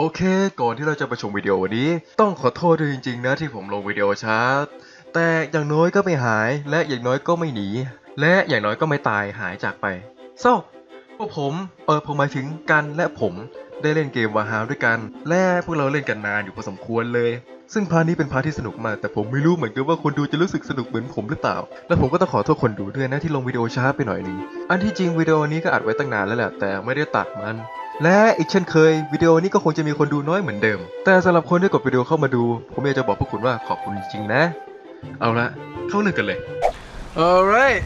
โอเค ก่อนที่เราจะไปชมวิดีโอวันนี้ ต้องขอโทษด้วยจริงๆนะที่ผมลงวิดีโอช้า แต่อย่างน้อยก็ไม่หาย และอย่างน้อยก็ไม่หนี และอย่างน้อยก็ไม่ตายหายจากไปโซ่พวกผมเออผมหมายถึงกันและผมได้เล่นเกมวาฮาวด้วยกัน และพวกเราเล่นกันนานอยู่พอสมควรเลย ซึ่งพาร์ทนี้เป็นพาร์ทที่สนุกมาก แต่ผมไม่รู้เหมือนกันว่าคนดูจะรู้สึกสนุกเหมือนผมหรือเปล่า และผมก็ต้องขอโทษคนดูด้วยนะที่ลงวิดีโอช้าไปหน่อยนึง อันที่จริงวิดีโอนี้ก็อัดไว้ตั้งนานแล้วแหละแต่ไม่ได้ตัดมัน และอีกเช่นเคยวิดีโอนี้ก็คงจะมีคนดูน้อยเหมือนเดิม แต่สำหรับคนที่กดวิดีโอเข้ามาดู ผมอยากจะบอกพวกคุณว่าขอบคุณจริงๆนะ เอาละเข้าเรื่องกันเลย alright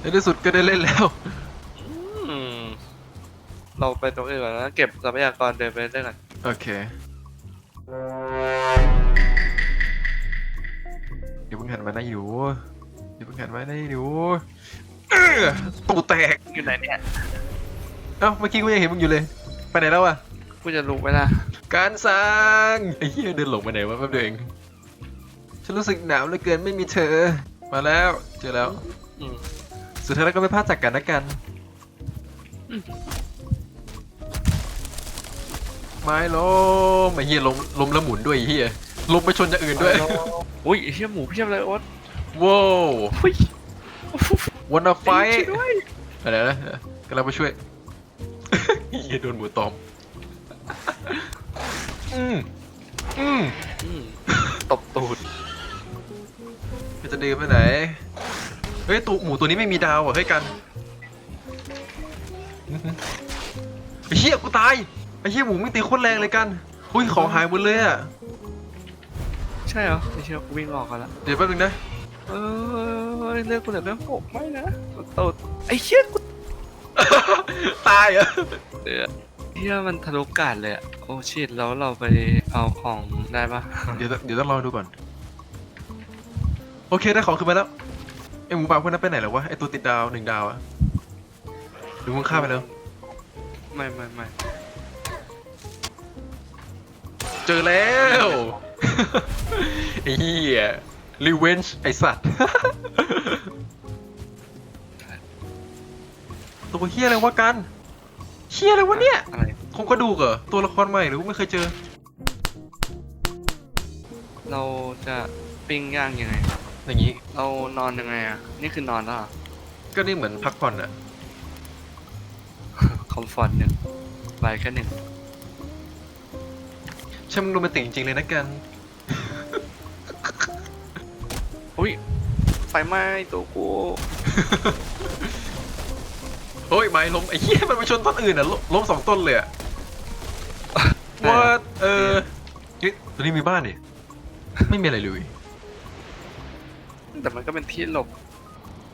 ในที่สุดก็ได้เล่นแล้ว อืมเราไปตรงอื่นก่อนนะ เก็บทรัพยากรเดินไปเรื่อยๆก่อนโอเคเดี๋ยวเพิ่งหันมาได้อยู่เดี๋ยวเพิ่งหันมาได้อยู่เอ้อตูแตกอยู่ไหนเนี่ย เอ้าเมื่อกี้กูยังเห็นมึงอยู่เลย ไปไหนแล้วอะกูจะรู้ไหมล่ะการสร้างไอ้เหี้ยเดินหลงไปไหนวะแป๊บเดียวเองฉันรู้สึกหนาวเหลือเกินไม่มีเธอ มาแล้วเจอแล้วอืมสุดท้ายแล้วก็ไม่พลาดจากกันนะกัน ไม้ล้มไอ้เหี้ยล้มล้มแล้วหมุนด้วยไอ้เหี้ยล้มไปชนอย่างอื่นด้วย อุ้ยไอ้เชี่ยหมูเพียบเลยโอ๊ต ว้าวอุ้ยวันอไฟ ช่วยด้วย อะไรนะกำลังมาช่วย เหี้ยโดนหมูตอม อืมอืมอืมตบตูดจะเดินไปไหน เฮ้ยตูหมูตัวนี้ไม่มีดาวเหรอะเฮ้ยกันอื้อหือไอ้เหี้ยกูตายไอ้เหี้ยหมูไม่งตีโคตรแรงเลยกันอุ้ยของหายหมดเลยอะ ใช่เหรอไอ้เชี่ยกูวิ่งออกกันละเดี๋ยวแป๊บนึงนะ เออเลือกกูเหลือเรื่องหกไม่นะตบตูดไอ้เชี่ยกู ตายเหรอะเดือดเชี่ยมันทะลุกาดเลยอะโอ้ชิตแล้วเราไปเอาของได้ปะเดี๋ยวเดี๋ยวต้องลองดูก่อน โอเคได้ของขึ้นมาแล้วไอหมูป่าพวกนั้นไปไหนแล้ววะไอตัวติดดาวหนึ่งดาวอะหรือมึงฆ่าไปแล้ว ไม่ไม่ไม่เจอแล้ว ไอ้เหี้ยรีเวนจ์ไอสัตว์ ตัวเหี้ยอะไรวะกันเหี้ยอะไรวะเนี่ยอะไรโครงกระดูกเหรอตัวละครใหม่หรือว่าไม่เคยเจอ เราจะปิ้งย่างยังไง อย่างนี้เรานอนยังไงอะ นี่คือนอนแล้วเหรอก็นี่เหมือนพักผ่อนอะคอมฟอร์ตหนึ่งไบแค่หนึ่งช่างมึงโรแมนติกจริงๆเลยนะกัน อุ้ยไฟไหม้ตัวกู เฮ้ยไม้ล้มไอ้เหี้ยมันไปชนต้นอื่นอะล้มล้มสองต้นเลยอะว่าเออเฮ้ยตัวนี้มีบ้านนี่ไม่มีอะไรเลยแต่มันก็เป็นที่หลบ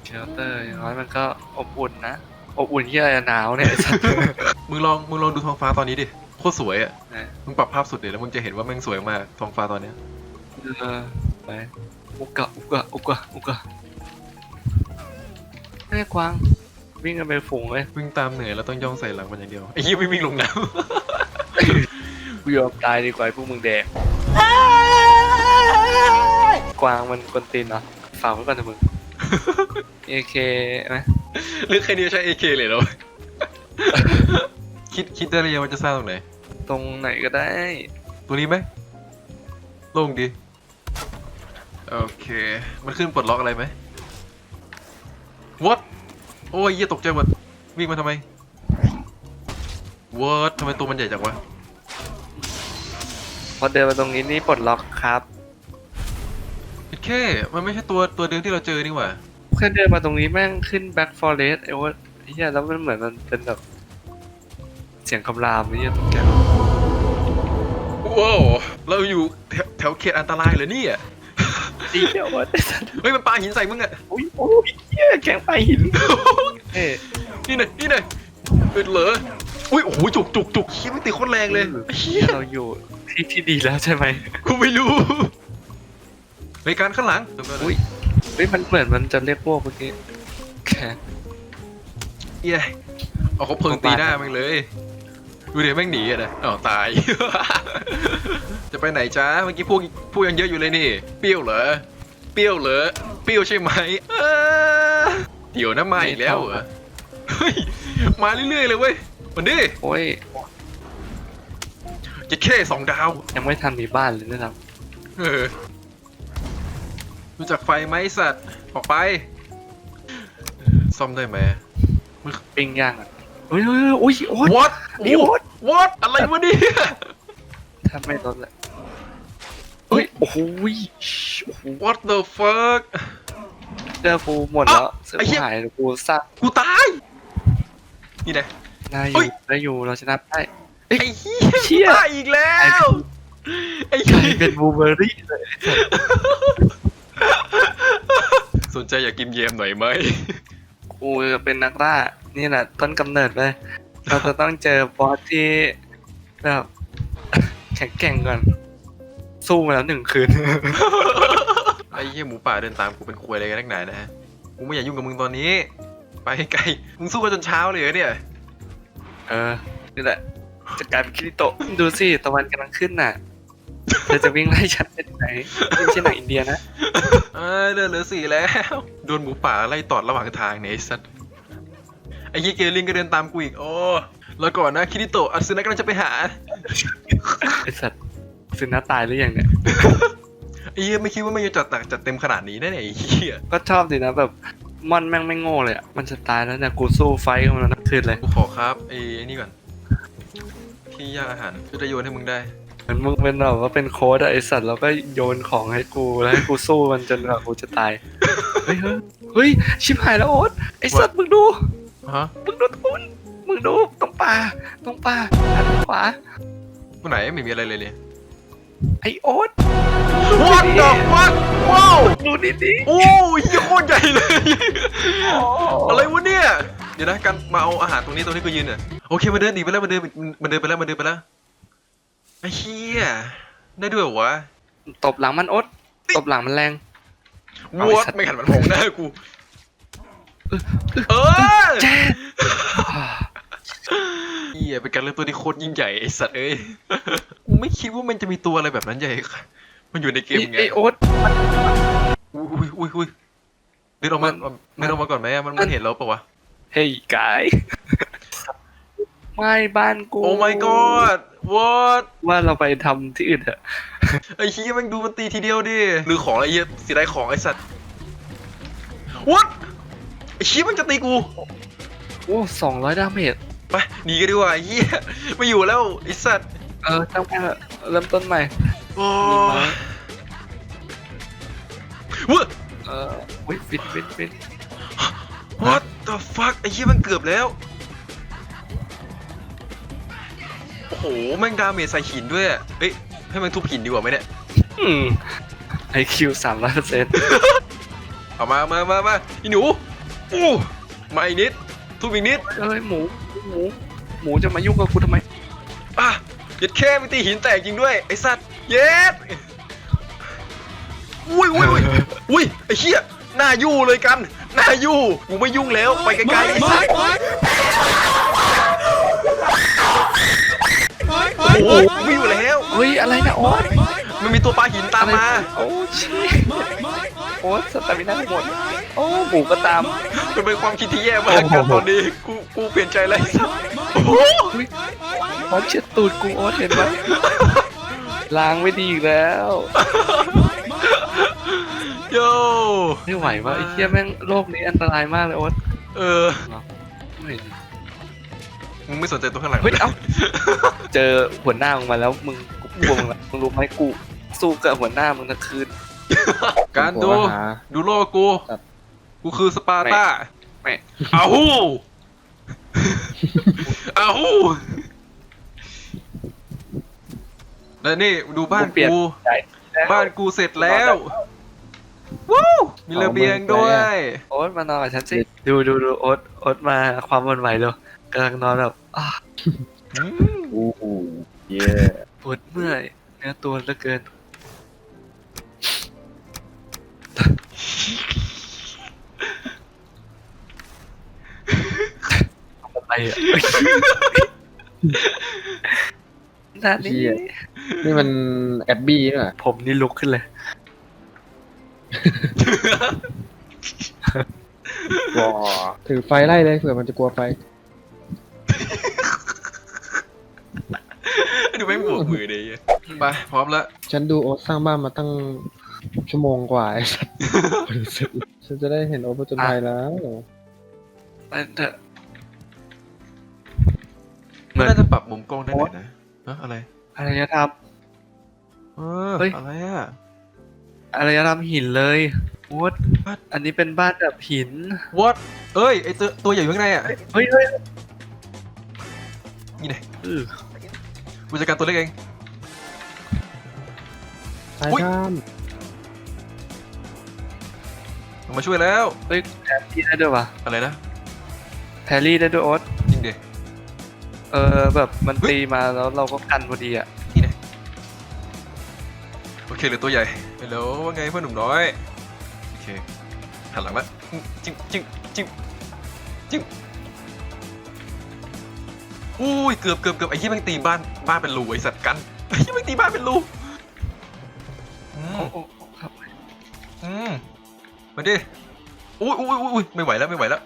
เชลเตอร์อย่างน้อยมันก็อบอุ่นนะอบอุ่นที่อะไรหนาวเนี่ยไอ้สัตว์มึงลองมึงลองดูท้องฟ้าตอนนี้ดิโคตรสวยอะนะมึงปรับภาพสุดเลยแล้วมึงจะเห็นว่าแม่งสวยมากท้องฟ้าตอนเนี้ยเออไปอุกกะอุกกะอุกกะอุกกะแม่กวาง วิ่งกันเป็นฝูงเลยวิ่งตามเหนื่อยแล้วต้องย่องใส่หลังมันอย่างเดียวไอ้เหี้ยไม่วิ่งลงน้กูยอมตายดีกว่าไอ้พวกมึงแดกกวางมันกวนตีนเหรอฝากไว้ก่อนเถอะมึง AK ไหมำ หรือใครนี่ใช้ AK เลยเหรอ คิดคิดได้หรือยังว่าจะสร้างตรงไหน ตรงไหนก็ได้ตัวนี้ไหมโล่งดีโอเค มันขึ้นปลดล็อกอะไรไหม What โอ้ยเหี้ยตกใจหมดวิ่งมาทำไม What ทำไมตัวมันใหญ่จังวะพอเดินมาตรงนี้นี่ปลดล็อกครับพิดแค่มันไม่ใช่ตัวตัวเดิมที่เราเจอนี่หว่าแค่เดินมาตรงนี้แม่งขึ้น Back Forest ไอ้ว่าไอ้เหี้ยแล้วมันเหมือนมันเป็นแบบเสียงคำรามไอ้เหี้ยตกใจว้าวเราอยู่แถวแถวเขตอันตรายเหรอเนี่ยดีเดียววะไอ้สัสเฮ้ยมันปาหินใส่มึงอะอุ้ยโอ้ยเหี้ยแข็งไปหิน เอ้ยนี่หน่อยนี่หน่อยเออเหรออุ้ยโอ้โหจุกจุกจุกชี้ไม่ตีโคตรแรงเลยเฮีเหี้ยยเราอยู่ที่ที่ดีแล้วใช่ไหมกูไม่รู้รายการข้างหลังอุ้ยเฮ้ยมันเหมือนมันจะเรียกพวกเมื่อกี้แค่เย้เอาเขาเพลิงตีหน้ามึงเลยดูเดี๋ยวแม่งหนีอะนะอ๋อตาย จะไปไหนจ้าเมื่อกี้พวกพวกยังเยอะอยู่เลยนี่ เปรี้ยวเหรอ เปรี้ยวเหรอ เปรี้ยวใช่ไหม เออเดี๋ยวนะมาอีกแล้วเหรอเฮ้ยมาเรื่อยๆเลยเว้ยมันดิโอ้ย จะแค่สองดาวยังไม่ทันมีบ้านเลยนะครับเออรู้จักไฟไหมไอ้สัตว์ออกไป ซ่อมได้ไหมปิ้งย่างอะเฮ้ยเฮ้ยเฮ้ยอุ้ยโอ๊ย What นี่ What What อะไรวะเนี่ยทำไม่ลดเลยเฮ้ยโอ้โหยโอ้โห What the fuck เสื้อกูหมดแล้วอะเสื้อ ไอ้เหี้กูยหายกูสร้างกูตาย นี่นะได้อเฮ้ยู่ย ได้อยู่เราชนะได้ ไอ้เหี้ยเชี่ย ตายอีกแล้ว ไอ้กลาเหี้ยยเป็นบลูเบอร์รี่เลยสนใจอยากกินเยมหน่อยไหม กูเป็นนักล่านี่แหละต้นกำเนิดเลย เราจะต้องเจอบอสที่แบบแข็งแกร่งก่อน สู้มาแล้วหนึ่งคืน ไอ้เหี้ยหมูป่าเดินตามกูเป็นควยอะไรกันนักหนานะฮะ กูไม่อยากยุ่งกับมึงตอนนี้ ไปไกล มึงสู้กันจนเช้าเลยเหรอเนี่ย เออ นี่แหละ จะกลายเป็นคิริโตะ ดูสิ ตะวันกำลังขึ้นน่ะ เธอจะวิ่งไล่ฉันไปไหนไม่ใช่หนังอินเดียนะ เออเดินเหลือสี่แล้ว โดนหมูป่าไล่ตอดระหว่างทางเนี่ยไอ้สัตว์ไอ้เหี้ยเกลิงก็เดินตามกูอีก โอ้แล้วก่อนนะคิริโตะอาซึนะกำลังจะไปหา ไอสัตว์ซินนาตายหรือยังเนี่ย ไอ้เหี้ยไม่คิดว่ามันจะจัดหนักจัดเต็มขนาดนี้นะเนี่ยไอ้เหี้ยก็ชอบดีนะแบบมอนแม่งไม่โง่เลยอะ มันจะตายแล้วเนี่ยกูสู้ไฟท์กับมันทั้งคืนเลยกูขอครับไอ้ไอ้นี่ก่อน ที่ย่างอาหารคือจะโยนให้มึงได้ เหมือนมึงเป็นแบบว่าเป็นโค้ดอะไอสัตว์แล้วก็โยนของให้กูแล้วให้กูสู้มันจนแบบกูจะตาย เฮ้ยเฮ้ยเฮ้ยชิบหายแล้วโอ๊ตไอสัตว์มึงดู ฮะมึงดูทุนมึงดูตรงป่าตรงป่าหันขวากูไหนไม่มีอะไรเลยเนี่ย ไอโอ๊ต What the fuck ว้าวดูนี่ดิโอ้ยเหี้ยโคตรใหญ่เลย อะไรวะเนี่ย เดี๋ยวนะกันมาเอาอาหารตรงนี้ตรงนี้กูยืนเนี่ยโอเคมันเดินหนีไปแล้วมันเดินมันเดินไปแล้วมันเดินไปแล้วไอ้เหี้ยได้ด้วยเหรอวะ ตบหลังมันโอ๊ตตบหลังมันแรงเอาไอ้วอดสัตว์ ไม่หันมันมองหน้ากูเออแจ๊เหี้ยเป็นการเริ่มต้นที่โคตรยิ่งใหญ่ไอ้สัตว์เอ้ยกูไม่คิดว่ามันจะมีตัวอะไรแบบนั้นใหญ่ค่ะ มันอยู่ในเกมนี่ไงไอโอ๊ตอุ้ยอุ้ยอุ้ยเดินออกมามันเดินออกมาก่อนไหมอะมันมันเห็นเราปะวะเฮ้ยกายไม่บ้านกูโอ้ my god what ว่าเราไปทำที่อื่นเถอะไอ้เหี้ยแมันดูมันตีทีเดียวดิหรือของไอ้เหี้ยเสียดายของไอ้สัตว์ what ไอ้เหี้ยมันจะตีกูโอ้สองร้อยดาเมจ ไปหนีกันดีกว่าไอ้เหี้ยไม่อยู่แล้วไอ้สัตว์เออตั้งแต่เริ่มต้นใหม่ โอ้มีไหม เว้ย เออวิฟิตฟิตฟิต what the fuck ไอ้เหี้ยมันเกือบแล้ว โอ้โหแม่งดาเมจใส่หินด้วยอะเอ้ยให้มันทุบหินดีกว่าไหมเนี่ย ไอคิวสามร้อยเปอร์เซ็นต์เอามามามามาอีหนูอู้มาอีกนิด ทุบอีกนิดเอ้ยหมูหมูหมูจะมายุ่งกับกูทำไมอะเย็ดแค่ไม่ตีหินแตกจริงด้วยไอ้สัตว์เย็ดอุ้ยอุ้ยอุ้ยอุ้ยไอ้เหี้ยหน้ายู่เลยกันหน้ายู่กูไม่ยุ่งแล้วไปไกลๆไอ้สัตว์โอ้โหกูไม่อยู่แล้วเฮ้ยอะไรนะโอ๊ตมันมีตัวปลาหินตามมาโอ้ชิโอ๊ตสตามิน่าหมด โอ้หมูก็ตามมันเป็นความคิดที่แย่มากครับตอนนี้กูกูเปลี่ยนใจแล้วไอ้สัตว์โอ้โหอุ๊ยโอ๊ตเช็ดตูดกูโอ๊ตเห็นไหมล้างไม่ดีอีกแล้วโย่ไม่ไหวว่ะไอ้เหี้ยแม่งโลกนี้อันตรายมากเลยโอ๊ตเออไม่เห็นมึงไม่สนใจตัวข้างหลังเฮ้ยเอ้า เจอหัวหน้ามึงมาแล้วมึงกูกลัวมึงละมึงรู้ไหมกูสู้กับหัวหน้ามึงทั้งคืน การดู ผมว่าหา ดูโลกกู ครับ กูคือสปาร์ต้าไม่ อาฮูอาฮูและนี่ดูบ้านเปลี่ยนกู ใจแล้วบ้านกูเสร็จแล้วว้าวมีระเบียงด้วย โอ๊ตมานอนกับฉันสิดูดูดูโอ๊ตโอ๊ตมาความวันไหวเลยกำลังนอนแบบอะอืมอู้หูเย่ปวดเมื่อยเนื้อตัวเหลือเกิน อะไรอะนานี่นี่มันแอบบี้นี่หว่าผมนี่ลุกขึ้นเลยว้าถือไฟไล่เลยเผื่อมันจะกลัวไฟ ดูแม่งโบกมือดีไปพร้อมแล้ว ฉันดูโอ๊ตสร้างบ้านมาตั้ง ชั่วโมงกว่าไอ้สัสเสร็จฉันจะได้เห็นโอ๊ตผจญภัยแล้ว ไปเถอะเหมืมัอนนน่าจะปรับมุมกล้องได้หน่อยนะฮะอะไรอารยธรรม เออเฮ้ย อะไรอะ อารยธรรมหินเลยวุฒ What? อันนี้เป็นบ้านแบบหิน what เอ้ยไอตัวตัวใหญ่อยู่ข้างในอะเฮ้ยเฮ้ยนี่ไงเออกูจัดการตัวเล็กเอง สายอุ๊ยข้า มมันมาช่วยแล้วเฮ้ยแพรรี่ได้ด้วยวะอะไรนะแพรรี่ได้ด้วยโอ๊ตจริงดิเออแบบมันตีมาแล้วเราก็กันพอดีอะนี่ไงโอเคเหลือตัวใหญ่ฮัลโหลว่าไงเพื่อนหนุ่มน้อยโอเคหันหลังละจิ้มจิ้มจิ้มจิ้มอุ้ยเกือบเกือบเกือบไอ้ที่แม่งตีบ้านบ้านเป็นรูไอ้สัตว์กันไอ้ที่แม่งตีบ้านเป็นรูอืมโอ้โอ้โอ้ครับอืม มาดิอุ้ยอุ้ยอุ้ยอุ้ยไม่ไหวแล้วไม่ไหวแล้ว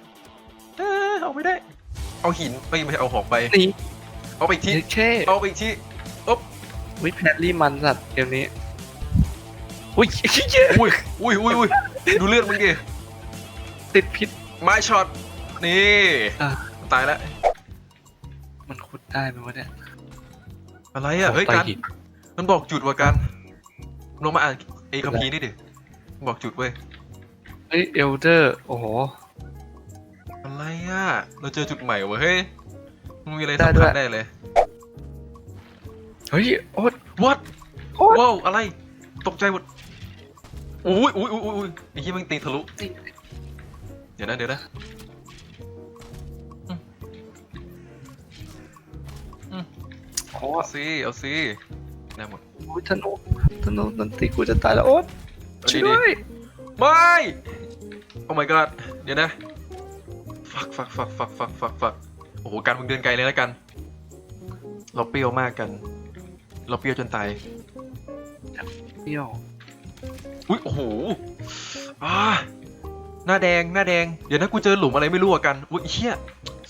เอ้อเอาไม่ได้ เอาหินไปไม่ใช่เอาหอกไป นี่เอาไปอีกทีเท่เอาไปอีกทีวิแพรรี่มันสัตว์เกมนี้ อุ้ยเหี้ยอุ้ยอุ้ยอุ้ยอุ้ยดูเลือดมึงดิติดพิษ ไม้ช็อตนี่อะ ตายแล้วมันขุดได้ไหมวะเนี่ยอะไรอะเฮ้ยตากันหินมันบอกจุดว่ากันลงมาอ่านเอคัมพีร์นี่ดิบอกจุดเว้ย เฮ้ยเอลเดอร์ โอ้โห อะไรอะ เราเจอจุดใหม่เว้ยเฮ้ยมันมีอะไรได้สำด้คัวญยแน่เลย เฮ้ยโอ๊ต what โอ๊ตว้าวอะไร ตกใจหมดอุ้ยอุ้ยอุ้ยอุ้ยไอ้ที่มันตีทะลุ เดี๋ยวนะเดี๋ยวนะโอ้เอาสิเอาสิได้หมดยธนูธนูนันตีกูจะตายแล้วโอ๊ตเอาช่ดีวยๆไม่ โอ้ my god เดี๋ยวนะ ฟักฟักฟักฟักฟักฟักฟักโอ้โห การมึงเดินไกลเลยแล้วกัน เราเปรี้ยวมากกัน เราเปรี้ยวจนตาย เปรี้ยว อุ้ยโอ้โหอ่าหน้าแดง หน้าแดง เดี๋ยวนะกูเจอหลุมอะไรไม่รู้อะกัน อุ้ยเฮีย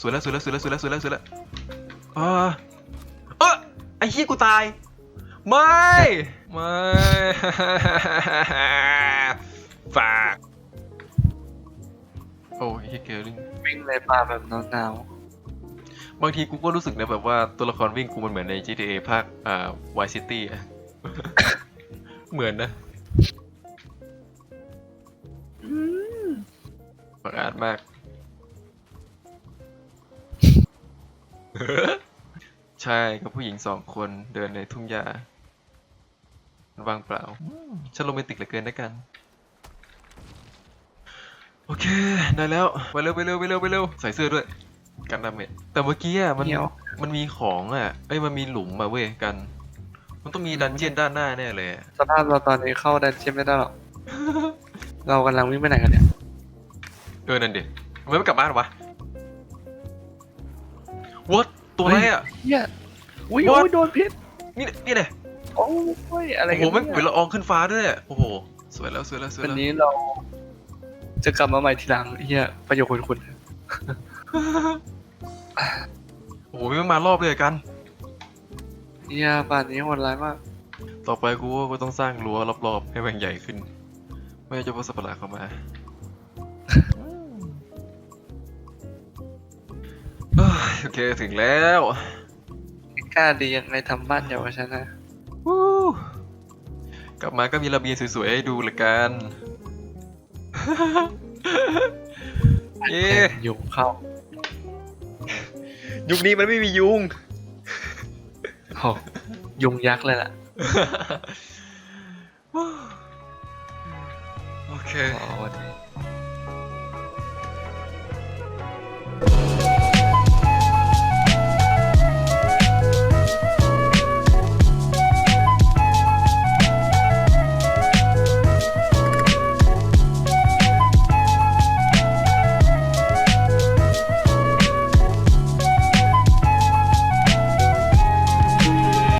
สวยแล้วสวยแล้วสวยแล้วสวยแล้วสวยแล้วสวยแล้วอ่าเออไอ้เฮียกูตาย ไม่ ไม่ ฝาก โอ้ยเฮียเกลลิงวิ่งในป่าแบบหนาวบางทีกูก็รู้สึกนะแบบว่าตัวละครวิ่งกูมันเหมือนใน GTA ภาคอ่า Y City อะเหมือนนะประหลาดมาก ใช่กับผู้หญิงสองคนเดินในทุ่งหญ้ามันว่างเปล่าอืมฉันโรแมนติกเหลือเกินนะกันโอ เค ได้แล้ว ไปเร็วไปเร็วไปเร็วไปเร็วใส่เสื้อด้วย กันดาเมจแต่เมื่อกี้อะๆมันเหนียว มันมีของอะเอ้ยมันมีหลุมมาเว้ยกัน มันต้องมีดันเจียนด้านหน้าแน่เลยอะสภาพเราตอนนี้เข้าดันเจียนไม่ได้หรอก เรากำลังวิ่งไปไหนกันเนี่ย เออนั่นดิทำไมไม่กลับบ้านวะ what ตัวอะไรอะเฮียอุ้ย What? โอ้ยโดนพิษนี่นี่เนี่ยโอ้ยอะไรโอ้โหกันไม่งเหมือนละอองขึ้นฟ้าด้วยอะโอ้โหสวยแล้วสวยแล้วสวยวันแล้วนี้เรา จะกลับมาใหม่ทีหลังเฮียประโยชน์คุณคุณโอ้โหไม่งมารอบเลยอะกัน เฮียป่านนี้โหดร้ายมาก ต่อไปกูว่ากูต้องสร้างรั้วรอบๆให้มันใหญ่ขึ้น ไม่ให้เจ้าพวกสัตว์ประหลาดเข้ามาเอ้ยโอเคถึงแล้วกล้าดียังไงทำบ้านเดียวกับฉันนะ วู้กลับมาก็มีระเบียงสวยๆให้ดูละกัน เย้ยุงเข้า ยุคนี้มันไม่มียุง โอ้ยุงยักษ์เลยล่ะ โอเคอ๋อวันนี้